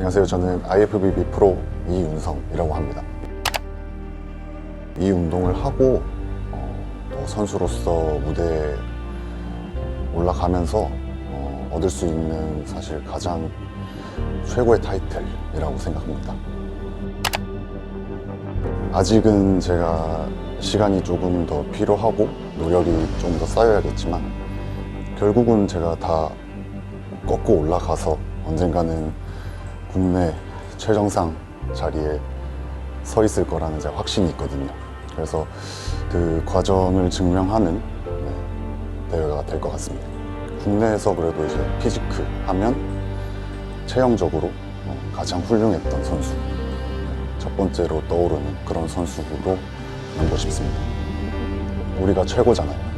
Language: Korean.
안녕하세요. 저는 IFBB 프로 이윤성이라고 합니다. 이 운동을 하고 어, 또 선수로서 무대에 올라가면서 어, 얻을 수 있는 사실 가장 최고의 타이틀이라고 생각합니다. 아직은 제가 시간이 조금 더 필요하고 노력이 좀 더 쌓여야겠지만 결국은 제가 다 꺾고 올라가서 언젠가는 국내 최정상 자리에 서 있을 거라는 제 확신이 있거든요. 그래서 그 과정을 증명하는 네, 대회가 될 것 같습니다. 국내에서 그래도 이제 피지크 하면 체형적으로 어, 가장 훌륭했던 선수. 첫 번째로 떠오르는 그런 선수로 남고 싶습니다. 우리가 최고잖아요.